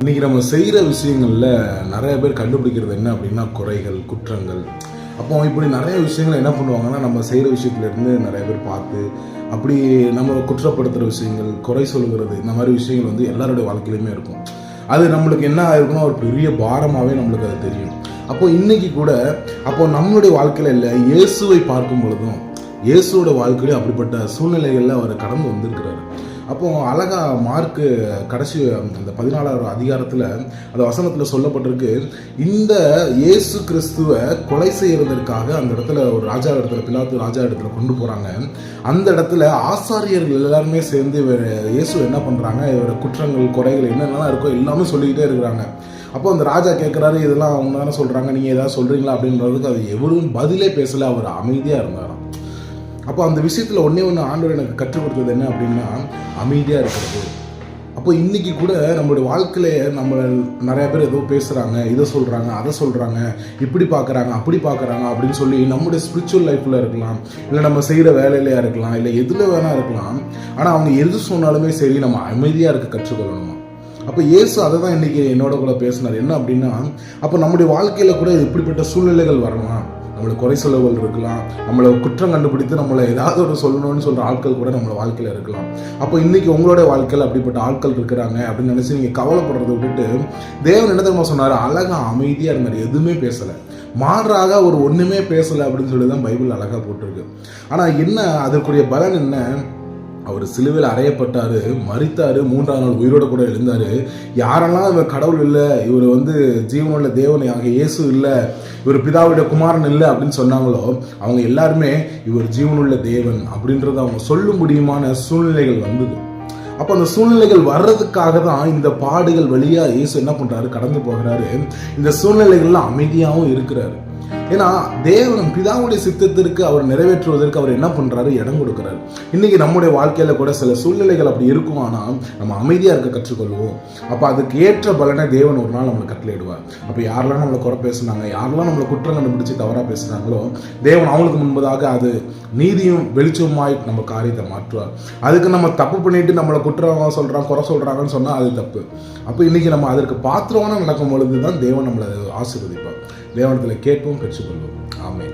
இன்னைக்கு நம்ம செய்கிற விஷயங்களில் நிறைய பேர் கண்டுபிடிக்கிறது என்ன அப்படின்னா குறைகள் குற்றங்கள். அப்போ இப்படி நிறைய விஷயங்கள் என்ன பண்ணுவாங்கன்னா நம்ம செய்கிற விஷயத்துலேருந்து நிறைய பேர் பார்த்து அப்படி நம்ம குற்றப்படுத்துகிற விஷயங்கள் குறை சொல்கிறது இந்த மாதிரி விஷயங்கள் வந்து எல்லாருடைய வாழ்க்கையிலுமே இருக்கும். அது நம்மளுக்கு என்ன ஆயிருக்குன்னா ஒரு பெரிய பாரமாகவே நம்மளுக்கு அது தெரியும். அப்போ இன்னைக்கு கூட அப்போ நம்மளுடைய வாழ்க்கையில் இல்லை இயேசுவை பார்க்கும் பொழுதும் இயேசுவோட வாழ்க்கையிலும் அப்படிப்பட்ட சூழ்நிலைகளில் அவர் கடந்து வந்திருக்கிறாரு. அப்போ அழகா மார்க்கு கடைசி அந்த பதினாலாவது அதிகாரத்தில் அந்த வசனத்தில் சொல்லப்பட்டிருக்கு. இந்த இயேசு கிறிஸ்துவை கொலை செய்கிறதற்காக அந்த இடத்துல ஒரு ராஜா இடத்துல பிலாத்து ராஜா இடத்துல கொண்டு போகிறாங்க அந்த இடத்துல ஆசாரியர்கள் எல்லாருமே சேர்ந்து இவர் இயேசு என்ன பண்ணுறாங்க இவரோட குற்றங்கள் குறைகள் என்னென்னலாம் இருக்கோ எல்லாமே சொல்லிக்கிட்டே இருக்கிறாங்க. அப்போ அந்த ராஜா கேட்குறாரு இதெல்லாம் அவங்க தானே சொல்கிறாங்க நீங்கள் ஏதாவது சொல்கிறீங்களா அப்படின்றதுக்கு அது எவரும் பதிலே பேசலை அவர் அமைதியாக இருந்தாராம். அப்போ அந்த விஷயத்தில் ஒன்றே ஒன்று ஆண்டவர் எனக்கு கற்றுக் கொடுத்தது என்ன அப்படின்னா அமைதியாக இருக்கிறது. அப்போ இன்றைக்கி கூட நம்மளுடைய வாழ்க்கையில நம்ம நிறையா பேர் ஏதோ பேசுகிறாங்க இதை சொல்கிறாங்க அதை சொல்கிறாங்க இப்படி பார்க்குறாங்க அப்படி பார்க்குறாங்க அப்படின்னு சொல்லி நம்முடைய ஸ்பிரிச்சுவல் லைஃப்பில் இருக்கலாம் இல்லை நம்ம செய்கிற வேலையிலையாக இருக்கலாம் இல்லை எதில் வேணா இருக்கலாம். ஆனால் அவங்க எது சொன்னாலுமே சரி நம்ம அமைதியாக இருக்க கற்றுக்கொள்ளணுமா? அப்போ இயேசு அதை தான் இன்றைக்கி என்னோட கூட பேசினார். என்ன அப்படின்னா அப்போ நம்முடைய வாழ்க்கையில் கூட இப்படிப்பட்ட சூழ்நிலைகள் வரலாம் நம்மளை குறை சொல்லவர்கள் இருக்கலாம். நம்மளை குற்றம் கண்டுபிடித்து நம்மளை ஏதாவது ஒரு சொல்லணும்னு சொல்கிற ஆட்கள் கூட நம்மளை வாழ்க்கையில் இருக்கலாம். அப்போ இன்றைக்கி உங்களோட வாழ்க்கையில் அப்படிப்பட்ட ஆட்கள் இருக்கிறாங்க அப்படின்னு நினச்சி நீங்கள் கவலைப்படுறதை விட்டுட்டு தேவன் என்ன தெரியுமா சொன்னார்? அழகாக அமைதியாக இருந்தார் எதுவுமே பேசலை. மாறாக ஒரு ஒன்றுமே பேசலை அப்படின்னு சொல்லி தான் பைபிள் அழகாக போட்டிருக்கு. ஆனால் என்ன அதற்குரிய பலன் என்ன? அவர் சிலுவையில் அறையப்பட்டார் மறித்தார் மூன்றாம் நாள் உயிரோட கூட எழுந்தார். யாரெல்லாம் இவர் கடவுள் இல்லை இவர் வந்து ஜீவனுள்ள தேவனை ஆகிய இயேசு இல்லை இவர் பிதாவுடைய குமாரன் இல்லை அப்படின்னு சொன்னாங்களோ அவங்க எல்லாருமே இவர் ஜீவனுள்ள தேவன் அப்படின்றத அவங்க சொல்ல முடியுமான சூழ்நிலைகள் வந்தது. அப்போ அந்த சூழ்நிலைகள் வர்றதுக்காக தான் இந்த பாடுகள் வழியாக இயேசு என்ன பண்ணுறாரு கடந்து போகிறாரு. இந்த சூழ்நிலைகள்லாம் அமைதியாகவும் இருக்கிறாரு. ஏன்னா தேவன் பிதாவுடைய சித்தத்திற்கு அவர் நிறைவேற்றுவதற்கு அவர் என்ன பண்ணுறாரு இடம் கொடுக்குறாரு. இன்றைக்கி நம்முடைய வாழ்க்கையில கூட சில சூழ்நிலைகள் அப்படி இருக்கும். ஆனால் நம்ம அமைதியாக இருக்க கற்றுக்கொள்வோம். அப்போ அதுக்கு ஏற்ற பலனை தேவன் ஒரு நாள் நம்மளை கட்டளையிடுவார். அப்போ யாரெல்லாம் நம்மளை குறை பேசுனாங்க யாரெல்லாம் நம்மளை குற்றம் கண்டுபிடிச்சு தவறாக பேசுனாங்களோ தேவன் அவங்களுக்கு முன்பதாக அது நீதியும் வெளிச்சமாய் நம்ம காரியத்தை மாற்றுவார். அதுக்கு நம்ம தப்பு பண்ணிட்டு நம்மளை குற்றமாக சொல்கிறான் குறை சொல்கிறாங்கன்னு சொன்னால் அது தப்பு. அப்போ இன்னைக்கு நம்ம அதற்கு பாத்திரமான நடக்கும் பொழுது தான் தேவன் நம்மளை ஆசீர்வதிப்பார். தேவனத்தில் கேட்போம் ஜெபம் பெற்றுக்கொள்வோம் ஆமே